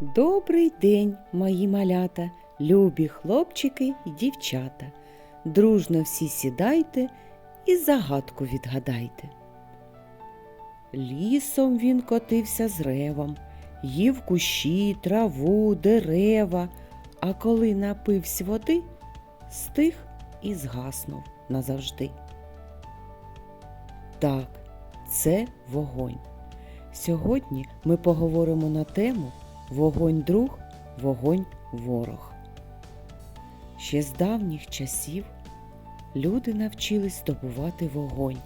Добрий день, мої малята, любі хлопчики і дівчата. Дружно всі сідайте і загадку відгадайте. Лісом він котився з ревом, їв кущі, траву, дерева, а коли напився води, стих і згаснув назавжди. Так, це вогонь. Сьогодні ми поговоримо на тему Вогонь друг, вогонь ворог. Ще з давніх часів люди навчились здобувати вогонь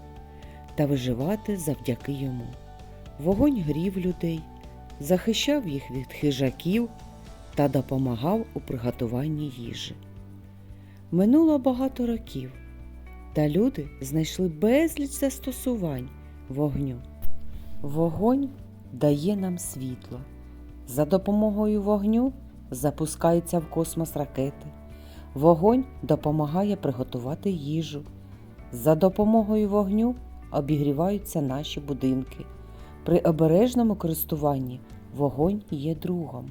та виживати завдяки йому. Вогонь грів людей, захищав їх від хижаків та допомагав у приготуванні їжі. Минуло багато років, та люди знайшли безліч застосувань вогню. Вогонь дає нам світло. За допомогою вогню запускаються в космос ракети. Вогонь допомагає приготувати їжу. За допомогою вогню обігріваються наші будинки. При обережному користуванні вогонь є другом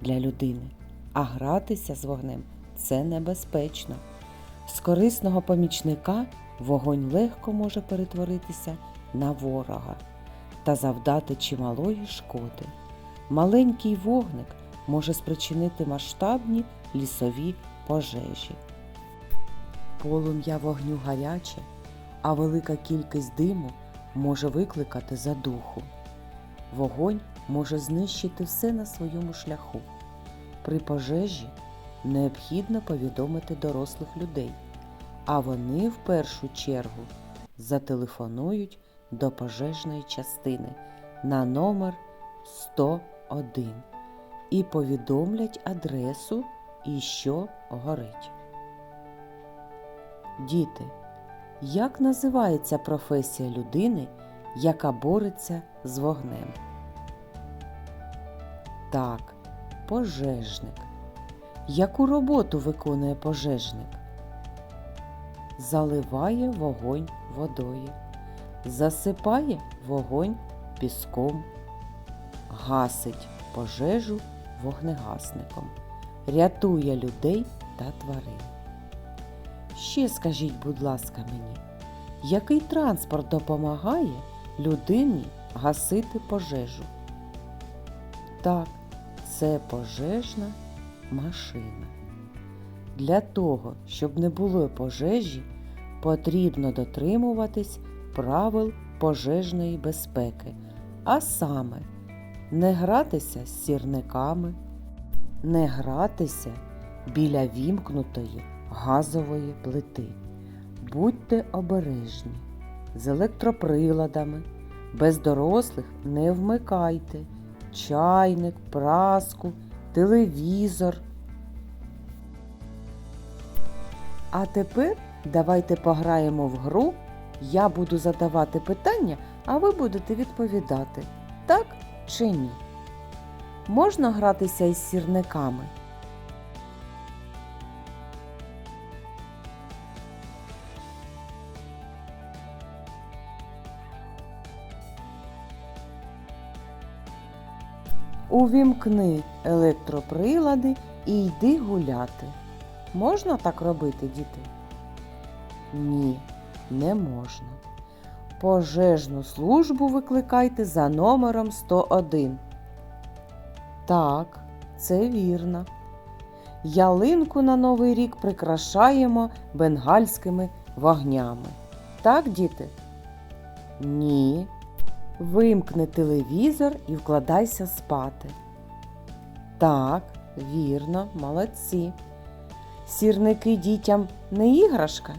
для людини, а гратися з вогнем це небезпечно. З корисного помічника вогонь легко може перетворитися на ворога та завдати чималої шкоди. Маленький вогник може спричинити масштабні лісові пожежі. Полум'я вогню гаряче, а велика кількість диму може викликати задуху. Вогонь може знищити все на своєму шляху. При пожежі необхідно повідомити дорослих людей, а вони в першу чергу зателефонують до пожежної частини на номер 101 і повідомлять адресу і що горить. Діти, як називається професія людини, яка бореться з вогнем? Так, пожежник. Яку роботу виконує пожежник? Заливає вогонь водою, засипає вогонь піском, гасить пожежу вогнегасником, рятує людей та тварин. Ще скажіть, будь ласка, мені, який транспорт допомагає людині гасити пожежу? Так, це пожежна машина. Для того, щоб не було пожежі, потрібно дотримуватись правил пожежної безпеки, а саме не гратися з сірниками, не гратися біля вімкнутої газової плити. Будьте обережні з електроприладами, без дорослих не вмикайте чайник, праску, телевізор. А тепер давайте пограємо в гру. Я буду задавати питання, а ви будете відповідати так чи ні. Можна гратися із сірниками? Увімкни електроприлади і йди гуляти. Можна так робити, діти? Ні, не можна. Пожежну службу викликайте за номером 101. Так, це вірно. Ялинку на Новий рік прикрашаємо бенгальськими вогнями. Так, діти? Ні. Вимкни телевізор і вкладайся спати. Так, вірно, молодці. Сірники дітям не іграшка?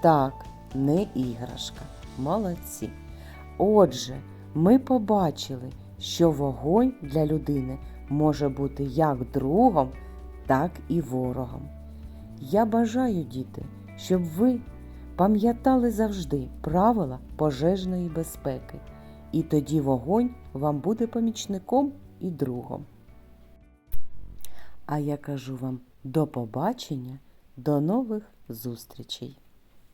Так, не іграшка. Молодці. Отже, ми побачили, що вогонь для людини може бути як другом, так і ворогом. Я бажаю, діти, щоб ви пам'ятали завжди правила пожежної безпеки, і тоді вогонь вам буде помічником і другом. А я кажу вам до побачення, до нових зустрічей!